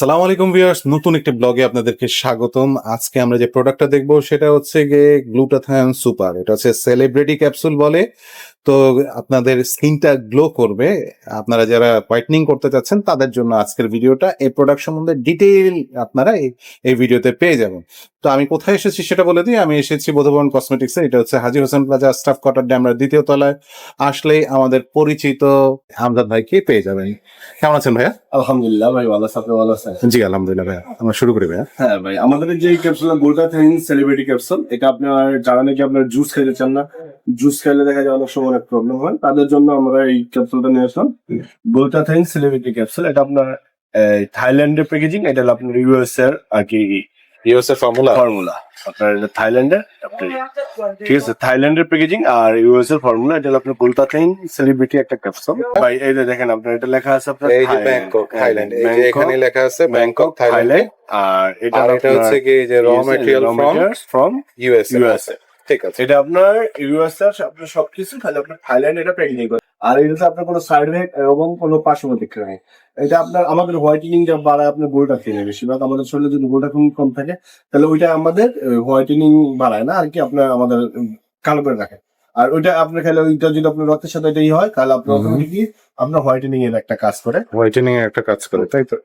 আসসালামু আলাইকুম ভিউয়ার্স, নতুন একটি ব্লগে আপনাদেরকে স্বাগতম। আজকে আমরা যে প্রোডাক্টটা দেখব সেটা হচ্ছে গিয়ে গ্লুটাথায়ন সুপার এটা হচ্ছে সেলিব্রিটি ক্যাপসুল বলে। তো আপনাদের স্কিনটা গ্লো করবে। আপনারা যারা হোয়াইটনিং করতে চাচ্ছেন তাদের জন্য আজকের ভিডিওটা এই প্রোডাক্ট সম্বন্ধে ডিটেইল আপনারা এই- ভিডিওতে পেয়ে যাবেন। তো আমি কোথায় এসেছি সেটা বলে দিই। আমি এসেছি বোধবন কসমেটিক্সে এটা হচ্ছে Haji Hossain plaza staff quarter Demra দ্বিতীয় তলায় আসলেই আমাদের পরিচিত আমজাদ ভাইকে পেয়ে যাবেন। কেমন আছেন ভাইয়া? আলহামদুলিল্লাহ ভাই ভালো আছে। আপনি ভালো আছেন? জি আলহামদুলিল্লাহ ভাইয়া। আমরা শুরু করি ভাইয়া। হ্যাঁ ভাই আমাদের যে ক্যাপসুল গ্লুটাথাইন সেলিব্রিটি ক্যাপসুল এটা আপনার যারা নাকি আপনার জুস খেতে চান না? জুস খেলে দেখা যায় অনেক সময় অনেক প্রবলেম হয়। তাদের জন্য আমরা এই ক্যাপসুলটা নিয়ে আসলাম। গ্লুটাথাইন সেলিব্রিটি ক্যাপসুল এটা আপনার থাইল্যান্ডের প্যাকেজিং এটা হলো আপনার ইউএস এর আর কি ইউএস এর ফর্মুলা ফর্মুলা আপনার এটা থাইল্যান্ডের ঠিক আছে থাইল্যান্ডের প্যাকেজিং আর ইউএস এর ফর্মুলা এটা হলো আপনার গ্লুটাথাইন সেলিব্রিটি একটা ক্যাপসুল ভাই এই যে দেখেন আপনার এটা লেখা আছে আপনার এই যে ব্যাংকক থাইল্যান্ড এই যে এখানে লেখা আছে ব্যাংকক থাইল্যান্ড আর এটা হচ্ছে কি যে raw material from from US USA ঠিক আছে। এটা আপনার ইউএসএ আপনার সবকিছু খালি আপনার থাইল্যান্ড এটা প্যাকেজিং করে আর এটাতে আপনার কোনো সাইড এফেক্ট এবং কোনো পার্শ্ব প্রতিক্রিয়া নেই। এটা আপনার আমাদের হোয়াইটেনিং যা বাড়ায় আপনার গোলটা খেলে বেশিরভাগ আমাদের শরীরে যদি গোলটা কম থাকে। তাহলে ওইটা আমাদের হোয়াইটেনিং বাড়ায় না আর কি আপনার আমাদের কালো করে রাখে। আর ওইটা আপনার খেলে ওইটা যদি আপনার রক্তের সাথে এটাই হয় তাহলে আপনার automatically আপনার হোয়াইটেনিং এর একটা কাজ করে। হোয়াইটেনিং এর একটা কাজ করে তাই তো?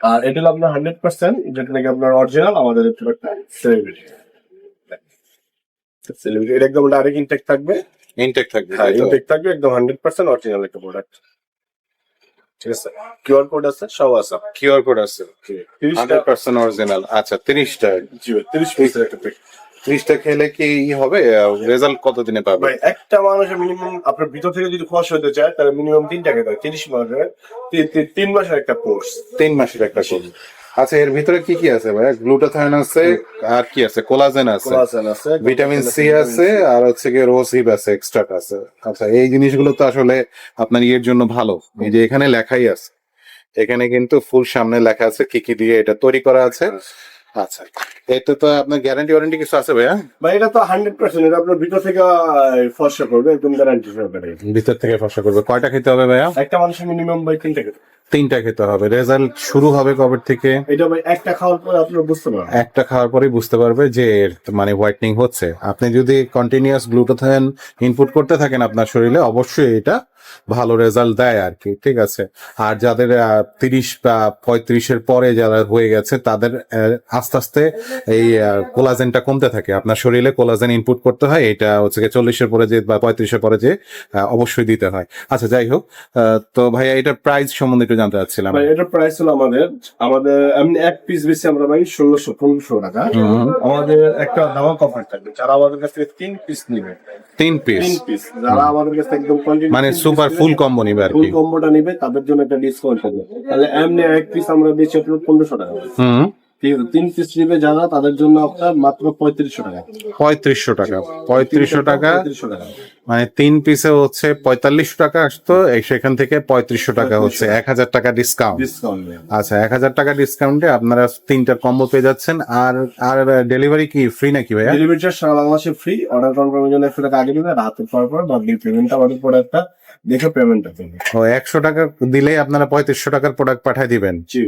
আর এটা হলো আপনার হান্ড্রেড পার্সেন্ট যেটা নাকি আপনার অরিজিনাল আমাদের একটা সেলিব্রিটি সেলিব্রিটি এটা একদম ডাইরেক্ট ইনটেক থাকবে। ইনটেক থাকবে হ্যাঁ ইনটেক থাকবে একদম হান্ড্রেড পার্সেন্ট অরিজিনাল একটা প্রোডাক্ট ঠিক আছে? কিউআর কোড আছে? সব আছে। কিউআর কোড আছে। হান্ড্রেড পার্সেন্ট অরিজিনাল আচ্ছা তিরিশটা। তিরিশ পিসের একটা pack। ত্রিশটা খেলে কি ই হবে? রেজাল্ট কত দিনে পাবে? ভাই একটা মানুষের মিনিমাম আপনার ভিতর থেকে যদি খস হতে চায় তাহলে মিনিমাম তিন টাকা দেয় তিরিশ মাসের তিন মাসের একটা কোর্স তিন মাসের একটা কোর্স আচ্ছা এর ভিতরে কি কি আছে ভাই গ্লুটাথায়ন আছে আর কি আছে? কোলাজেন আছে। কোলাজেন আছে ভিটামিন সি আছে আর হচ্ছে গিয়ে রোসিভ আছে এক্সট্রা আছে। আচ্ছা এই জিনিসগুলো তো আসলে আপনার ইয়ের জন্য ভালো। এই যে এখানে লেখাই আছে। এখানে কিন্তু ফুল সামনে লেখা আছে কি কি দিয়ে এটা তৈরি করা আছে। আচ্ছা এটা তো আপনার গ্যারান্টি ওয়ারেন্টি কিছু আছে ভাইয়া? ভাই এটা তো হান্ড্রেড পার্সেন্ট এটা আপনার ভিতর থেকে ফসা করবে একদম গ্যারান্টি সহকারে। ভিতর থেকে ফসা করবে। কয়টা খেতে হবে ভাইয়া? একটা মানুষের মিনিমাম ভাই তিন টাকা তিনটা খেতে হবে। রেজাল্ট শুরু হবে কবে থেকে? এটা ভাই একটা খাওয়ার পর আপনি বুঝতে পারবেন। একটা খাওয়ার পরেই বুঝতে পারবে যে মানে হোয়াইটনিং হচ্ছে। আপনি যদি কন্টিনিউয়াস গ্লুটোথায়ন ইনপুট করতে থাকেন আপনার শরীরে অবশ্যই এটা ভালো রেজাল্ট দেয় আর কি ঠিক আছে? আর যাদের তিরিশ বা পঁয়ত্রিশের পরে যারা হয়ে গেছে তাদের আস্তে আস্তে এই কোলাজেনটা কমতে থাকে। আপনার শরীরে কোলাজেন ইনপুট করতে হয় এটা হচ্ছে গিয়ে চল্লিশের পরে যে বা পঁয়ত্রিশের পরে যে অবশ্যই দিতে হয়। আচ্ছা যাই হোক তো ভাইয়া এটার প্রাইস সম্বন্ধে একটু জানতে চাচ্ছিলাম। এটার প্রাইস হলো আমাদের আমাদের এমনি এক পিস বেশি আমরা ভাই ষোলোশো পনেরোশো টাকা। আমাদের একটা ধামাক অফার থাকবে যারা আমাদের কাছ থেকে তিন পিস নিবে। তিন পিস তিন পিস যারা আমাদের কাছ থেকে একদম মানে সুপার ফুল কম্বো নিবে আর ফুল কম্বোটা নিবে তাদের জন্য একটা ডিসকাউন্ট থাকবে তাহলে এমনি এক পিস আমরা বেশি আপনার পনেরোশো টাকা। হুম। তিন পিস নিবে যারা তাদের জন্য আপনার মাত্র পঁয়ত্রিশশো টাকা। পঁয়ত্রিশশো টাকা। পঁয়ত্রিশশো টাকা মানে তিন পিসে হচ্ছে পঁয়তাল্লিশশো টাকা আসতো সেখান থেকে পঁয়ত্রিশশো টাকা হচ্ছে এক হাজার টাকা ডিসকাউন্ট ডিসকাউন্ট আচ্ছা এক হাজার টাকা ডিসকাউন্টে আপনারা তিনটা কম্বো পেয়ে যাচ্ছেন। আর আর ডেলিভারি কি? ফ্রি নাকি ভাইয়া? ডেলিভারি চার্জ সারা বাংলাদেশে ফ্রি অর্ডার কনফার্মের জন্য একশো টাকা আগে দিবে রাতে পর পর দিয়ে পেমেন্টটা আমাদের প্রোডাক্টটা দেখে পেমেন্টটা ও একশো টাকা দিলেই আপনারা পঁয়ত্রিশশো টাকার প্রোডাক্ট পাঠিয়ে দিবেন? জি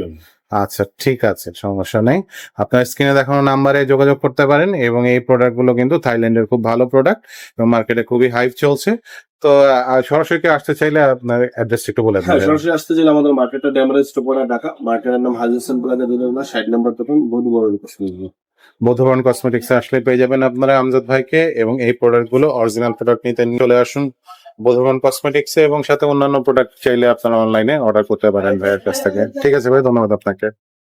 আচ্ছা ঠিক আছে সমস্যা নেই। আপনার স্ক্রিনে দেখানো নাম্বারে যোগাযোগ করতে পারেন এবং এই প্রোডাক্টগুলো কিন্তু থাইল্যান্ডের খুব ভালো প্রোডাক্ট এবং মার্কেটে খুবই হাইপ চলছে। তো সরাসরি কেউ আসতে চাইলে আপনার অ্যাড্রেস একটু বলে হ্যাঁ সরাসরি আসতে চাইলে আমাদের মার্কেটটা ড্যামারেজ স্টোপোনা ঢাকা। মার্কেটের নাম হাজির প্লাজা দুধের না ষাট নাম্বার দোকান বহু বড়। বৌদ্ধভবন কসমেটিক্স আসলে পেয়ে যাবেন আপনারা আমজাদ ভাইকে এবং এই প্রোডাক্টগুলো অরিজিনাল প্রোডাক্ট নিতে চলে আসুন বৌদ্ধভবন কসমেটিক্স এবং সাথে অন্যান্য প্রোডাক্ট চাইলে আপনারা অনলাইনে অর্ডার করতে পারেন ভাইয়ের কাছ থেকে। ঠিক আছে ভাই ধন্যবাদ আপনাকে।